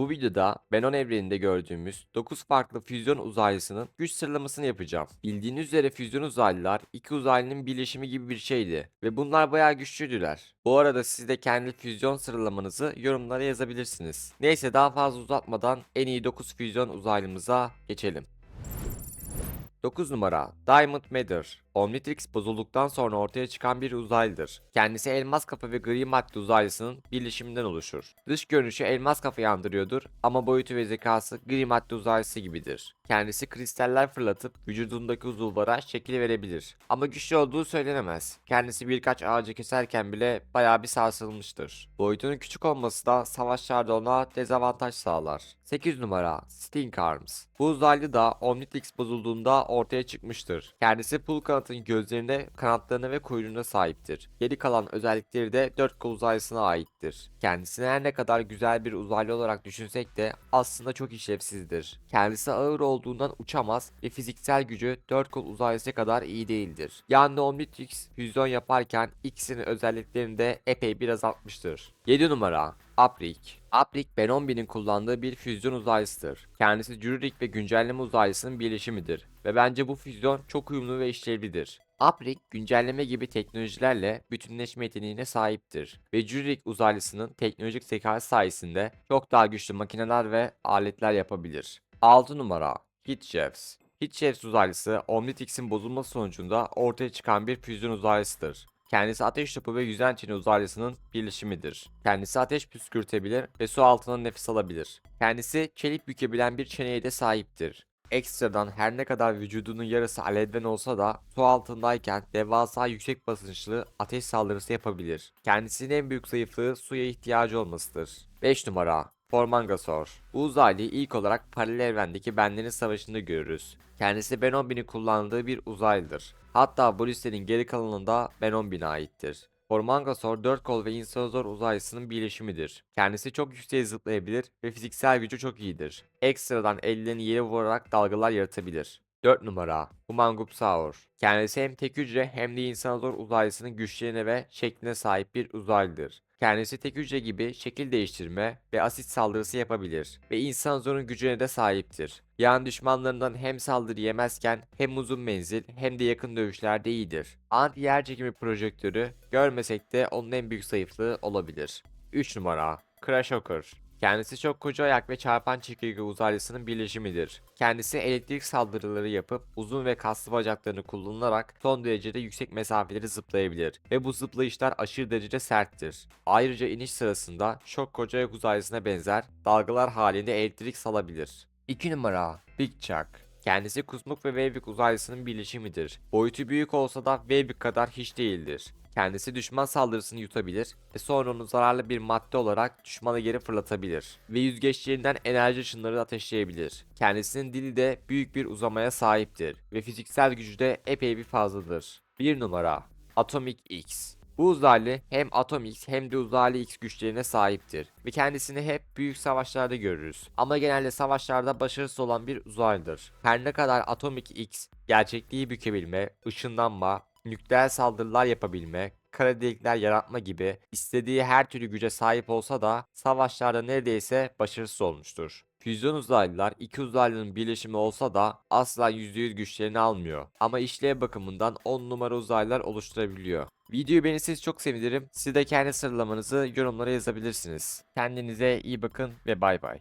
Bu videoda Benon evreninde gördüğümüz 9 farklı füzyon uzaylısının güç sıralamasını yapacağım. Bildiğiniz üzere füzyon uzaylılar iki uzaylının birleşimi gibi bir şeydi ve bunlar bayağı güçlüdüler. Bu arada siz de kendi füzyon sıralamanızı yorumlara yazabilirsiniz. Neyse daha fazla uzatmadan en iyi 9 füzyon uzaylımıza geçelim. 9 numara Diamond Matter Omnitrix bozulduktan sonra ortaya çıkan bir uzaylıdır. Kendisi elmas kafa ve gri madde uzaylısının birleşiminden oluşur. Dış görünüşü elmas kafayı andırıyordur ama boyutu ve zekası gri madde uzaylısı gibidir. Kendisi kristaller fırlatıp vücudundaki uzuvlara şekil verebilir. Ama güçlü olduğu söylenemez. Kendisi birkaç ağacı keserken bile bayağı bir sarsılmıştır. Boyutunun küçük olması da savaşlarda ona dezavantaj sağlar. 8 numara Sting Arms Bu uzaylı da Omnitrix bozulduğunda ortaya çıkmıştır. Kendisi pul kanatın gözlerine, kanatlarına ve kuyruğuna sahiptir. Geri kalan özellikleri de dört kol uzaylısına aittir. Kendisini her ne kadar güzel bir uzaylı olarak düşünsek de aslında çok işlevsizdir. Kendisi ağır olduğundan uçamaz ve fiziksel gücü dört kol uzaylısı kadar iyi değildir. Yani Omnitrix füzyon yaparken ikisinin özelliklerini de epey bir azaltmıştır. 7 numara Aprik. Aprik Ben 11'in kullandığı bir füzyon uzaylısıdır. Kendisi Jürik ve güncelleme uzaylısının birleşimidir ve bence bu füzyon çok uyumlu ve işlevlidir. Aprik güncelleme gibi teknolojilerle bütünleşme yeteneğine sahiptir ve Jürik uzaylısının teknolojik zekası sayesinde çok daha güçlü makineler ve aletler yapabilir. 6 numara Hitchefs. Hitchefs uzaylısı Omnitrix'in bozulması sonucunda ortaya çıkan bir füzyon uzaylısıdır. Kendisi ateş topu ve yüzen çini uzaylısının birleşimidir. Kendisi ateş püskürtebilir ve su altından nefes alabilir. Kendisi çelik bükebilen bir çeneye de sahiptir. Ekstradan her ne kadar vücudunun yarısı alevden olsa da su altındayken devasa yüksek basınçlı ateş saldırısı yapabilir. Kendisinin en büyük zayıflığı suya ihtiyacı olmasıdır. 5 numara Formangasor. Uzaylıyı ilk olarak paralel evrendeki benlerin savaşında görürüz. Kendisi Ben 11'in kullandığı bir uzaylıdır. Hatta bu listenin geri kalanında Ben 11'e aittir. Formangasor 4 kol ve insanozor uzaylısının birleşimidir. Kendisi çok yükseğe zıplayabilir ve fiziksel gücü çok iyidir. Ekstradan ellerini yere vurarak dalgalar yaratabilir. 4 numara Humangupsaur. Kendisi hem tek hücre hem de insanozor uzaylısının güçlerine ve şekline sahip bir uzaylıdır. Kendisi tek hücre gibi şekil değiştirme ve asit saldırısı yapabilir ve insan zorun gücüne de sahiptir. Yani düşmanlarından hem saldırı yemezken hem uzun menzil hem de yakın dövüşlerde iyidir. Anti yer çekimi projektörü görmesek de onun en büyük zayıflığı olabilir. 3 numara Crash Hawker Kendisi çok koca ayak ve çarpan çekirge uzaylısının birleşimidir. Kendisi elektrik saldırıları yapıp uzun ve kaslı bacaklarını kullanarak son derecede yüksek mesafeleri zıplayabilir ve bu zıplayışlar aşırı derecede serttir. Ayrıca iniş sırasında çok koca ayak uzaylısına benzer dalgalar halinde elektrik salabilir. 2 numara Big Chuck Kendisi kusmuk ve Weybik uzaylısının birleşimidir. Boyutu büyük olsa da Weybik kadar hiç değildir. Kendisi düşman saldırısını yutabilir ve sonra onu zararlı bir madde olarak düşmanı geri fırlatabilir ve yüzgeçlerinden enerji ışınları ateşleyebilir. Kendisinin dili de büyük bir uzamaya sahiptir ve fiziksel gücü de epey bir fazladır. 1 numara Atomic X bu uzaylı hem Atom X hem de uzaylı X güçlerine sahiptir ve kendisini hep büyük savaşlarda görürüz. Ama genelde savaşlarda başarısız olan bir uzaylıdır. Her ne kadar Atomic X gerçekliği bükebilme, ışınlanma, nükleer saldırılar yapabilme, kara delikler yaratma gibi istediği her türlü güce sahip olsa da savaşlarda neredeyse başarısız olmuştur. Füzyon uzaylılar iki uzaylının birleşimi olsa da asla %100 güçlerini almıyor. Ama işlev bakımından 10 numara uzaylılar oluşturabiliyor. Videoyu beğenirseniz çok sevinirim. Siz de kendi sıralamanızı yorumlara yazabilirsiniz. Kendinize iyi bakın ve bay bay.